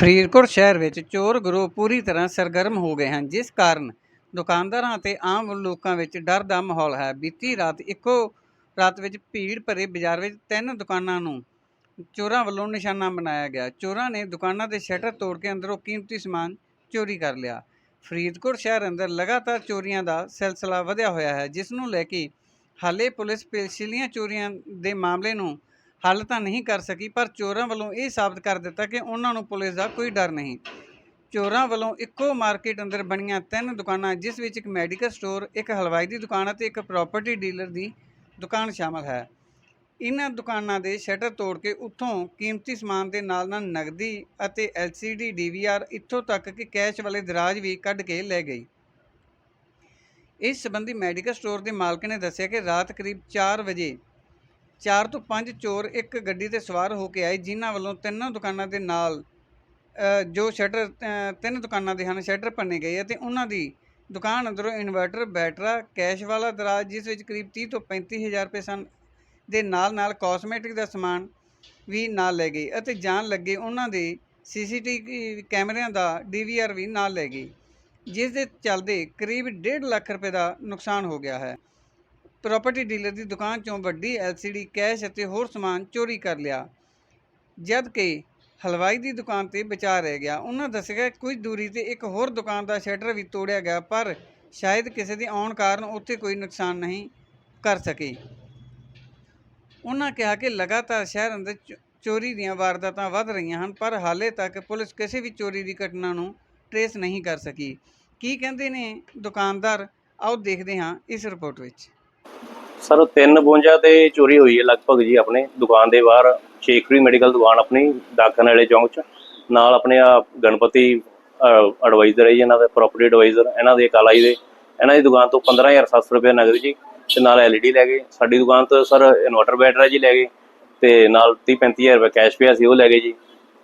ਫਰੀਦਕੋਟ ਸ਼ਹਿਰ ਵਿੱਚ ਚੋਰ ਗਰੋਹ ਪੂਰੀ ਤਰ੍ਹਾਂ ਸਰਗਰਮ ਹੋ ਗਏ ਹਨ, ਜਿਸ ਕਾਰਨ ਦੁਕਾਨਦਾਰਾਂ ਅਤੇ ਆਮ ਲੋਕਾਂ ਵਿੱਚ ਡਰ ਦਾ ਮਾਹੌਲ ਹੈ। ਬੀਤੀ ਰਾਤ ਇੱਕੋ ਰਾਤ ਵਿੱਚ ਭੀੜ ਭਰੇ ਬਾਜ਼ਾਰ ਵਿੱਚ ਤਿੰਨ ਦੁਕਾਨਾਂ ਨੂੰ ਚੋਰਾਂ ਵੱਲੋਂ ਨਿਸ਼ਾਨਾ ਬਣਾਇਆ ਗਿਆ। ਚੋਰਾਂ ਨੇ ਦੁਕਾਨਾਂ ਦੇ ਸ਼ਟਰ ਤੋੜ ਕੇ ਅੰਦਰੋਂ ਕੀਮਤੀ ਸਮਾਨ ਚੋਰੀ ਕਰ ਲਿਆ। ਫਰੀਦਕੋਟ ਸ਼ਹਿਰ ਅੰਦਰ ਲਗਾਤਾਰ ਚੋਰੀਆਂ ਦਾ ਸਿਲਸਿਲਾ ਵਧਿਆ ਹੋਇਆ ਹੈ, ਜਿਸ ਨੂੰ ਲੈ ਕੇ ਹਾਲੇ ਪੁਲਿਸ ਪੇਸ਼ੀਲੀਆਂ ਚੋਰੀਆਂ ਦੇ ਮਾਮਲੇ ਨੂੰ ਹੱਲ ਤਾਂ ਨਹੀਂ ਕਰ ਸਕੀ, ਪਰ ਚੋਰਾਂ ਵੱਲੋਂ ਇਹ ਸਾਬਤ ਕਰ ਦਿੱਤਾ ਕਿ ਉਹਨਾਂ ਨੂੰ ਪੁਲਿਸ ਦਾ ਕੋਈ ਡਰ ਨਹੀਂ। ਚੋਰਾਂ ਵੱਲੋਂ ਇੱਕੋ ਮਾਰਕੀਟ ਅੰਦਰ ਬਣੀਆਂ ਤਿੰਨ ਦੁਕਾਨਾਂ, ਜਿਸ ਵਿੱਚ ਇੱਕ ਮੈਡੀਕਲ ਸਟੋਰ, ਇੱਕ ਹਲਵਾਈ ਦੀ ਦੁਕਾਨ ਅਤੇ ਇੱਕ ਪ੍ਰਾਪਰਟੀ ਡੀਲਰ ਦੀ ਦੁਕਾਨ ਸ਼ਾਮਲ ਹੈ। ਇਹਨਾਂ ਦੁਕਾਨਾਂ ਦੇ ਸ਼ਟਰ ਤੋੜ ਕੇ ਉੱਥੋਂ ਕੀਮਤੀ ਸਮਾਨ ਦੇ ਨਾਲ ਨਾਲ ਨਗਦੀ ਅਤੇ LCD DVR ਇੱਥੋਂ ਤੱਕ ਕਿ ਕੈਸ਼ ਵਾਲੇ ਦਰਾਜ ਵੀ ਕੱਢ ਕੇ ਲੈ ਗਈ। ਇਸ ਸੰਬੰਧੀ ਮੈਡੀਕਲ ਸਟੋਰ ਦੇ ਮਾਲਕ ਨੇ ਦੱਸਿਆ ਕਿ ਰਾਤ ਕਰੀਬ 4 ਵਜੇ ਚਾਰ ਤੋਂ ਪੰਜ ਚੋਰ ਇੱਕ ਗੱਡੀ ਤੇ ਸਵਾਰ ਹੋ ਕੇ ਆਏ, ਜਿਨ੍ਹਾਂ ਵੱਲੋਂ ਤਿੰਨਾਂ ਦੁਕਾਨਾਂ ਦੇ ਨਾਲ ਜੋ ਸ਼ਟਰ ਤਿੰਨ ਦੁਕਾਨਾਂ ਦੇ ਹਨ, ਸ਼ਟਰ ਭੰਨੇ ਗਏ ਅਤੇ ਉਹਨਾਂ ਦੀ ਦੁਕਾਨ ਅੰਦਰੋਂ ਇਨਵਰਟਰ, ਬੈਟਰਾ, ਕੈਸ਼ ਵਾਲਾ ਦਰਾਜ, ਜਿਸ ਵਿੱਚ ਕਰੀਬ 30 ਤੋਂ 35000 ਰੁਪਏ ਸਨ, ਦੇ ਨਾਲ ਨਾਲ ਕਾਸਮੈਟਿਕ ਦਾ ਸਮਾਨ ਵੀ ਨਾਲ ਲੈ ਗਏ ਅਤੇ ਜਾਣ ਲੱਗੇ ਉਹਨਾਂ ਦੇ ਸੀਸੀਟੀਵੀ ਕੈਮਰਿਆਂ ਦਾ ਡੀਵੀਆਰ ਵੀ ਨਾਲ ਲੈ ਗਈ ਜਿਸ ਦੇ ਚੱਲਦੇ ਕਰੀਬ 1.5 ਲੱਖ ਰੁਪਏ ਦਾ ਨੁਕਸਾਨ ਹੋ ਗਿਆ ਹੈ। ਪ੍ਰਾਪਰਟੀ ਡੀਲਰ ਦੀ ਦੁਕਾਨ ਚੋਂ ਵੱਡੀ LCD ਕੈਸ਼ ਅਤੇ ਹੋਰ ਸਮਾਨ ਚੋਰੀ ਕਰ ਲਿਆ। ਜਦ ਕਿ ਹਲਵਾਈ ਦੀ ਦੁਕਾਨ ਤੇ ਬਚਾ ਰਹਿ ਗਿਆ। ਉਹਨਾਂ ਦੱਸਿਆ ਕੁਝ ਦੂਰੀ ਤੇ ਇੱਕ ਹੋਰ ਦੁਕਾਨ ਦਾ ਸ਼ਟਰ ਵੀ ਤੋੜਿਆ ਗਿਆ, ਪਰ ਸ਼ਾਇਦ ਕਿਸੇ ਦੇ ਆਉਣ ਕਾਰਨ ਉੱਥੇ ਕੋਈ ਨੁਕਸਾਨ ਨਹੀਂ ਕਰ ਸਕੇ। ਉਹਨਾਂ ਕਿਹਾ ਕਿ ਲਗਾਤਾਰ ਸ਼ਹਿਰ ਅੰਦਰ ਚ- ਚੋਰੀ ਦੀਆਂ ਵਾਰਦਾਤਾਂ ਵੱਧ ਰਹੀਆਂ ਹਨ, ਪਰ ਹਾਲੇ ਤੱਕ ਪੁਲਿਸ ਕਿਸੇ ਵੀ ਚੋਰੀ ਦੀ ਘਟਨਾ ਨੂੰ ਟਰੇਸ ਨਹੀਂ ਕਰ ਸਕੀ। ਕੀ ਕਹਿੰਦੇ ਨੇ ਦੁਕਾਨਦਾਰ? ਆਓ ਦੇਖਦੇ ਹਾਂ ਇਸ ਰਿਪੋਰਟ ਵਿੱਚ। ਸਰ 352 ਤੇ ਚੋਰੀ ਹੋਈ ਹੈ ਲਗਭਗ ਜੀ ਆਪਣੇ ਦੁਕਾਨ ਦੇ ਬਾਹਰ। ਸ਼ੇਖਰੀ ਮੈਡੀਕਲ ਦੁਕਾਨ ਆਪਣੀ ਦਾਖਨ ਵਾਲੇ ਚੌਂਕ 'ਚ। ਨਾਲ ਆਪਣੇ ਆ ਗਣਪਤੀ ਐਡਵਾਈਜ਼ਰ ਹੈ ਜੀ, ਇਹਨਾਂ ਦਾ ਪ੍ਰੋਪਰਟੀ ਐਡਵਾਈਜ਼ਰ ਇਹਨਾਂ ਦੇ ਕਾਲਾ ਦੇ। ਇਹਨਾਂ ਦੀ ਦੁਕਾਨ ਤੋਂ 15700 ਰੁਪਏ ਨਗਦ ਜੀ, ਤੇ ਨਾਲ ਐਲਈਡੀ ਲੈ ਗਏ। ਸਾਡੀ ਦੁਕਾਨ ਤੋਂ ਸਰ ਇਨਵਰਟਰ ਬੈਟਰੀ ਜੀ ਲੈ ਗਏ, ਤੇ ਨਾਲ 30 35000 ਰੁਪਏ ਕੈਸ਼ ਪਿਆ ਸੀ, ਉਹ ਲੈ ਗਏ ਜੀ।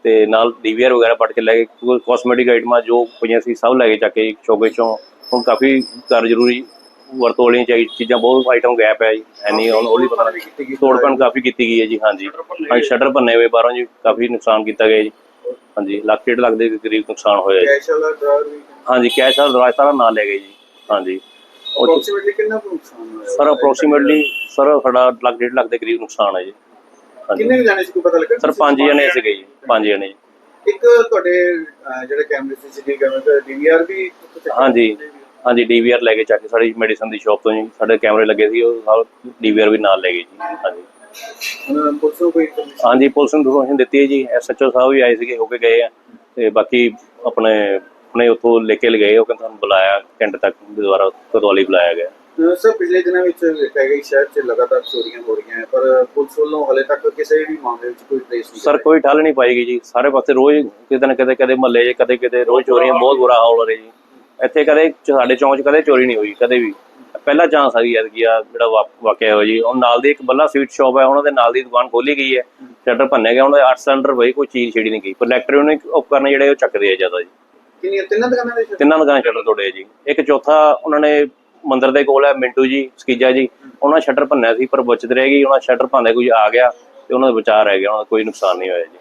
ਤੇ ਨਾਲ ਡੀਵੀਆਰ ਵਗੈਰਾ ਪੜ ਕੇ ਲੈ ਗਏ। ਕੋਸਮੈਟਿਕ ਆਈਟਮਾਂ ਜੋ ਪਈਆਂ ਸੀ, ਸਭ ਲੈ ਕੇ ਚੱਕ ਕੇ ਚੌਕੇ ਚੋਂ। ਹੁਣ ਕਾਫੀ ਕਰ ਜ਼ਰੂਰੀ ਵਰਤੋਂ ਵਾਲੀਆਂ ਚਾਹੀ ਚੀਜ਼ਾਂ ਬਹੁਤ ਆਈਟਮ ਗੈਪ ਹੈ ਜੀ ਐਨੀ ਹੁਣ ਉਹਲੀ ਪਤਾ ਨਹੀਂ ਤੋੜਪਣ ਕਾਫੀ ਕੀਤੀ ਗਈ ਹੈ ਜੀ ਹਾਂਜੀ। ਹਾਂਜੀ ਸ਼ਟਰ ਭੰਨੇ ਹੋਏ ਬਾਹਰੋਂ ਜੀ ਕਾਫੀ ਨੁਕਸਾਨ ਕੀਤਾ ਗਿਆ ਜੀ। ਹਾਂਜੀ ਲੱਖ ਡੇਢ ਲੱਖ ਦੇ ਕਰੀਬ ਨੁਕਸਾਨ ਹੋਇਆ ਜੀ। ਕੈਸ਼ ਵਾਲਾ ਡਰਾਈਵਰ ਵੀ ਹਾਂਜੀ ਕੈਸ਼ ਵਾਲਾ ਦਰਾਜ ਸਾਰਾ ਨਾਲ ਲੈ ਗਏ ਜੀ ਹਾਂਜੀ। ਉਹ ਅਪਰੋਕਸੀਮੇਟਲੀ ਕਿੰਨਾ ਕੁ ਨੁਕਸਾਨ ਹੋਇਆ? ਸਰ ਅਪਰੋਕਸੀਮੇਟਲੀ ਸਰ ਸਾਡਾ ਲੱਖ ਡੇਢ ਲੱਖ ਦੇ ਕਰੀਬ ਨੁਕਸਾਨ ਹੈ ਜੀ। ਹਾਂਜੀ। ਕਿੰਨੇ ਕੁ ਜਾਣੇ ਸੀ ਕੋਈ ਪਤਾ ਲੱਗਾ? ਸਰ ਪੰਜ ਜਣੇ ਸੀਗੇ ਜੀ ਪੰਜ ਜਣੇ ਜੀ। ਇੱਕ ਤੁਹਾਡੇ ਅਹ, ਜਿਹੜੇ ਕੈਮਰੇ ਸੀਸੀਟੀਵੀ ਕੈਮਰੇ ਤੇ ਡੀਵੀਆਰ ਵੀ ਹਾਂਜੀ। ਹਾਂਜੀ ਡੀਵੀਆਰ ਲੈ ਕੇ ਚੱਕ ਕੇ ਸਾਡੀ ਮੈਡੀਸਨ ਦੀ ਸ਼ਾਪ ਤੋਂ ਜੀ ਸਾਡੇ ਕੈਮਰੇ ਲੱਗੇ ਸੀ ਉਹ ਸਭ ਡੀਵੀਆਰ ਵੀ ਨਾਲ ਲੈ ਗਏ ਜੀ ਹਾਂਜੀ। ਹੁਣ ਪੁਲਿਸ ਨੂੰ ਕੋਈ information- ਹਾਂਜੀ ਪੁਲਿਸ ਨੂੰ ਇਨਫੋਰਮੇਸ਼ਨ ਦਿੱਤੀ ਹੈ ਜੀ ਐਸਐਚਓ ਸਾਹਿਬ ਵੀ ਆਏ ਸੀਗੇ ਹੋ ਕੇ ਗਏ ਆ ਤੇ ਬਾਕੀ ਆਪਣੇ ਆਪਣੇ ਉੱਥੋਂ ਲੈ ਕੇ ਲਗਾਏ ਉਹ ਕਹਿੰਦੇ ਤੁਹਾਨੂੰ ਬੁਲਾਇਆ ਘੰਟੇ ਤੱਕ ਦੁਬਾਰਾ ਕੋਤਵਾਲੀ ਬੁਲਾਇਆ ਗਿਆ। ਅਹ, ਸਰ ਪਿਛਲੇ ਦਿਨਾਂ ਵਿੱਚ ਵੇਖਿਆ ਗਿਆ ਕਿ ਸ਼ਹਿਰ 'ਚ ਲਗਾਤਾਰ ਚੋਰੀਆਂ ਹੋ ਰਹੀਆਂ ਹੈ ਪਰ ਪੁਲਿਸ ਵੱਲੋਂ ਹਲੇ ਤੱਕ ਕਿਸੇ ਵੀ ਮਾਮਲੇ ਵਿੱਚ ਕੋਈ ਟ੍ਰੇਸ ਨਹੀਂ ਸਰ ਕੋਈ ਠੱਲ ਨਹੀਂ ਪਾਏਗੀ ਜੀ ਸਾਰੇ ਪਾਸੇ ਰੋਜ਼ ਕਿਤੇ ਨਾ ਕਿਤੇ ਕਦੇ ਮਹੱਲੇ 'ਚ ਕਦੇ ਕਿਤੇ ਰੋਜ਼ ਚੋਰੀਆਂ ਬਹੁਤ ਬੁਰਾ ਹਾਲ ਹੋ ਰਿਹਾ ਜੀ। ਇੱਥੇ ਕਦੇ ਸਾਡੇ ਚੌਂਕ 'ਚ ਕਦੇ ਚੋਰੀ ਨਹੀਂ ਹੋਈ ਕਦੇ ਵੀ। ਪਹਿਲਾ ਚਾਂਸ ਆ ਗਈ ਐਤਕੀ ਆ ਜਿਹੜਾ ਵਾਕਿਆ ਹੋਇਆ ਜੀ ਉਹ ਨਾਲ ਦੀ ਇੱਕ ਬੱਲਾ ਸਵੀਟ ਸ਼ਾਪ ਹੈ ਉਹਨਾਂ ਦੇ ਨਾਲ ਦੀ ਦੁਕਾਨ ਖੋਲੀ ਗਈ ਹੈ। ਸ਼ਟਰ ਭੰਨਿਆ ਗਿਆ ਉਹਨਾਂ ਦੇ 8 ਸਿਲੰਡਰ ਹੋਏ ਕੋਈ ਚੀਜ਼ ਛੇੜੀ ਨਹੀਂ ਗਈ। ਪਰ ਇਲੈਕਟ੍ਰੋਨਿਕ ਉਪਕਰਨ ਜਿਹੜੇ ਉਹ ਚੱਕਦੇ ਆ ਜ਼ਿਆਦਾ ਜੀ। ਕਿੰਨੀਆਂ ਤਿੰਨਾਂ ਦੁਕਾਨਾਂ ਦੇ? ਤਿੰਨਾਂ ਦੁਕਾਨਾਂ ਸ਼ਟਰ ਤੋੜੇ ਜੀ। ਇੱਕ ਚੌਥਾ ਉਹਨਾਂ ਨੇ ਮੰਦਿਰ ਦੇ ਕੋਲ ਹੈ ਮਿੰਟੂ ਜੀ ਸਕੀਜਾ ਜੀ। ਉਹਨਾਂ ਸ਼ਟਰ ਭੰਨਿਆ ਸੀ ਪਰ ਬਚਤ ਰਹਿ ਗਈ। ਉਹਨਾਂ ਸ਼ਟਰ ਭੰਨਦੇ ਕੋਈ ਆ ਗਿਆ ਤੇ ਉਹਨਾਂ ਦਾ ਬਚਾਅ ਰਹਿ ਗਿਆ ਉਹਨਾਂ ਦਾ ਕੋਈ ਨੁਕਸਾਨ ਨਹੀਂ ਹੋਇਆ ਜੀ।